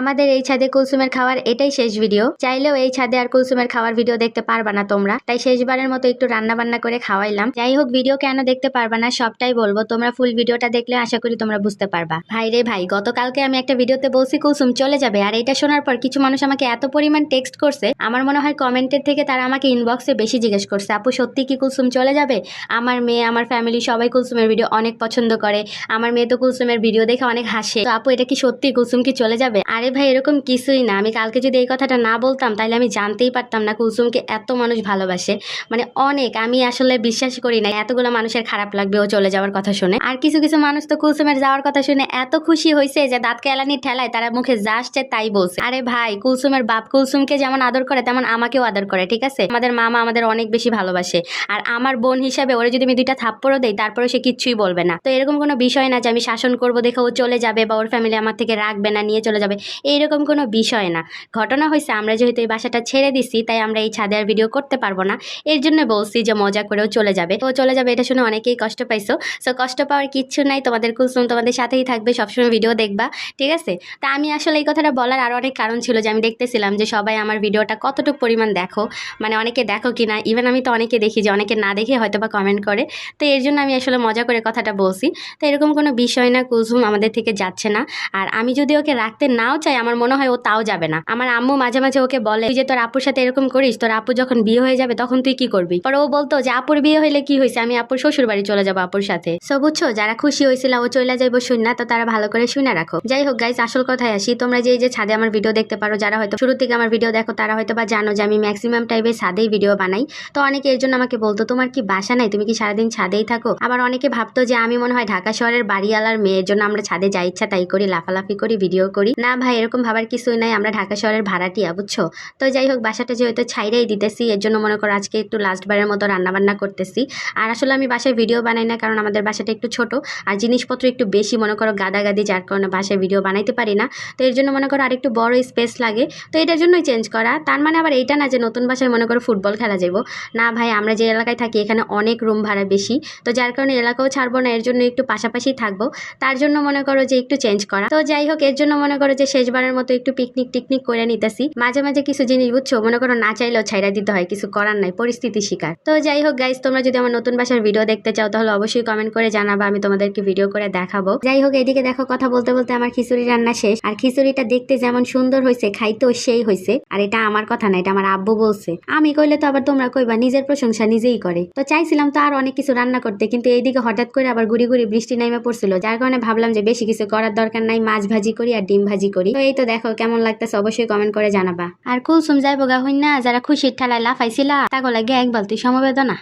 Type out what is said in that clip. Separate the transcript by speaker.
Speaker 1: আমাদের এই ছাদে কুলসুমের খাওয়ার এটাই শেষ ভিডিও চাইলেও এই ছাদে আর কুলসুমের খাওয়ার ভিডিও দেখতে পারবা না তোমরা। তাই শেষবারের মতো একটু রান্না বান্না করে খাওয়াইলাম। যাই হোক ভিডিও কেন দেখতে পারবা না সবটাই বলব। তোমরা ফুল ভিডিওটা দেখলে আশা করি তোমরা বুঝতে পারবা। ভাই রে ভাই, গতকালকে আমি একটা ভিডিওতে বলছি, কুলসুম চলে যাবে। আর এটা শোনার পর কিছু মানুষ আমাকে এত পরিমাণ টেক্সট করছে, আমার মনে হয় কমেন্টের থেকে তারা আমাকে ইনবক্সে বেশি জিজ্ঞেস করছে, আপু, সত্যি কি কুলসুম চলে যাবে? আমার মেয়ে, আমার ফ্যামিলি সবাই কুলসুমের ভিডিও অনেক পছন্দ করে। আমার মেয়ে তো কুলসুমের ভিডিও দেখে অনেক হাসে। তো আপু, এটা কি সত্যি কুলসুম কি চলে যাবে? আরে ভাই, এরকম কিছুই না। আমি কালকে যদি এই কথাটা না বলতাম, তাহলে আমি জানতেই পারতাম না কুলসুমকে এত মানুষ ভালোবাসে। মানে অনেক, আমি আসলে বিশ্বাস করি না, এতগুলো মানুষের খারাপ লাগবে ও চলে যাওয়ার কথা শুনে। আর কিছু কিছু মানুষ তো কুলসুমের যাওয়ার কথা শুনে এত খুশি হয়েছে যে দাঁত কেলানির ঠেলায় তারা মুখে যা আসছে তাই বলছে। আরে ভাই, কুলসুমের বাপ কুলসুমকে যেমন আদর করে, তেমন আমাকেও আদর করে, ঠিক আছে? আমাদের মামা আমাদের অনেক বেশি ভালোবাসে। আর আমার বোন হিসাবে ওরে যদি আমি দুইটা থাপ্পড়ও দেই তারপরে সে কিচ্ছুই বলবে না। তো এরকম কোনো বিষয় না যে আমি শাসন করব দেখে ও চলে যাবে বা ওর ফ্যামিলি আমার থেকে রাখবে না, নিয়ে চলে যাবে। এইরকম কোনো বিষয় না। ঘটনা হয়েছে আমরা যেহেতু এই বাসাটা ছেড়ে দিছি, তাই আমরা এই ছাদে আর ভিডিও করতে পারব না। এর জন্য বলছি যে মজা করেও চলে যাবে। ও চলে যাবে এটা শুনে অনেকেই কষ্ট পাইছো। সো কষ্ট পাওয়ার কিচ্ছু নাই। তোমাদের কুলসুম তোমাদের সাথেই থাকবে। সবসময় ভিডিও দেখবা, ঠিক আছে? তা আমি আসলে এই কথাটা বলার আরও অনেক কারণ ছিল যে আমি দেখতেছিলাম যে সবাই আমার ভিডিওটা কতটুকু পরিমাণ দেখো। মানে অনেকে দেখো কি না ইভেন আমি তো অনেকে দেখি যে অনেকে না দেখে হয়তো বা কমেন্ট করে। তো এর জন্য আমি আসলে মজা করে কথাটা বলছি। তো এরকম কোনো বিষয় না, কুলসুম আমাদের থেকে যাচ্ছে না। আর আমি যদি ওকে রাখতে নাও চাই, আমার মনে হয় ও তাও যাবে না। আমার আম্মু মাঝে মাঝে ওকে বলে, "তুই যে তোর আপুর সাথে এরকম করিস, তোর আপু যখন বিয়ে হয়ে যাবে, তখন তুই কি করবি? পরে ও বলতো যে, আপুর বিয়ে হইলে কি হয়েছে আমি আপুর শ্বশুর বাড়ি চলে যাব আপুর সাথে। সো বুঝছ? যারা খুশি হয়েছিল ও চলে যাইবো শুন না তো তারা ভালো করে শুনে রাখো। যাই হোক গাইস আসল কথায় আসি, তোমরা যে যে ছাদে আমার ভিডিও দেখতে পারো, যারা হয়তো শুরু থেকে আমার ভিডিও দেখো, তারা হয়তো বা জানো যে, আমি ম্যাক্সিমাম টাইপের ছাদেই ভিডিও বানাই। তো অনেকে এর জন্য আমাকে বলতো, তোমার কি বাসা নাই? তুমি কি সারাদিন ছাদেই থাকো? আবার অনেকে ভাবতো যে, আমি মনে হয় ঢাকা শহরের বাড়িওয়ালার মেয়ের জন্য আমরা ছাদে যা ইচ্ছা তাই করি, লাফালাফি করি ভিডিও করি। না, ভাই এরকম ভাবার কিছুই নাই, আমরা ঢাকা শহরের ভাড়াটিয়া, বুঝছ? তো যাই হোক, বাসাটা যেহেতু ছাইরেই দিতেছি, এর জন্য মনে করো আজকে একটু লাস্ট বারের মতো রান্না বান্না করতেছি। আর আসলে আমি বাসায় ভিডিও বানাই না, কারণ আমাদের বাসাটা একটু ছোট, আর জিনিসপত্র একটু বেশি মনে করো গাদাগাদি, যার কারণে বাসায় ভিডিও বানাইতে পারি না। তো এর জন্য মনে করো আরেকটু বড় স্পেস লাগে। তো এটার জন্যই চেঞ্জ করা। তার মানে আবার এইটা না যে নতুন বাসায় মনে করো ফুটবল খেলা যাব না ভাই, আমরা যে এলাকায় থাকি, এখানে অনেক রুম ভাড়া বেশি। তো যার কারণে এলাকাও ছাড়বো না, এর জন্য একটু পাশাপাশি থাকব। তার জন্য মনে করো যে একটু চেঞ্জ করা। তো যাই হোক, এর জন্য মনে করো যে শেষবারের মতো একটু পিকনিক টিকনিক করে নিতেছি। মাঝে মাঝে কিছু জিনিস বুঝছ? মনে করো না চাইলেও ছাইরা দিতে হয়, কিছু করার নাই, পরিস্থিতি শিকার। তো যাই হোক গাইজ তোমরা যদি আমার নতুন বাসার ভিডিও দেখতে চাও, তাহলে অবশ্যই কমেন্ট করে জানাবা, আমি তোমাদেরকে ভিডিও করে দেখাবো। যাই হোক, এদিকে দেখো, কথা বলতে বলতে আমার খিচুড়ি রান্না শেষ। আর খিচুড়িটা দেখতে যেমন সুন্দর হয়েছে, খাইতেও সেই হয়েছে। আর এটা আমার কথা না, এটা আমার আব্বু বলছে। আমি কইলে তো আবার তোমরা কইবা, নিজের প্রশংসা নিজেই করে। তো চাইছিলাম তো আর অনেক কিছু রান্না করতে, কিন্তু এইদিকে হঠাৎ করে আবার গুড়ি গুড়ি বৃষ্টি নাইমে পড়ছিল, যার কারণে ভাবলাম যে বেশি কিছু করার দরকার নাই, মাছ ভাজি করি আর ডিম ভাজি করি। করি। তো এই তো দেখো, কেমন লাগতেছে অবশ্যই কমেন্ট করে জানাবা। আর কুলসুম যাইব বোগা হইন না যারা খুশির ঠেলায় লাফাইছিলা, তাগো লাগে এক বালতি সমবেদনা।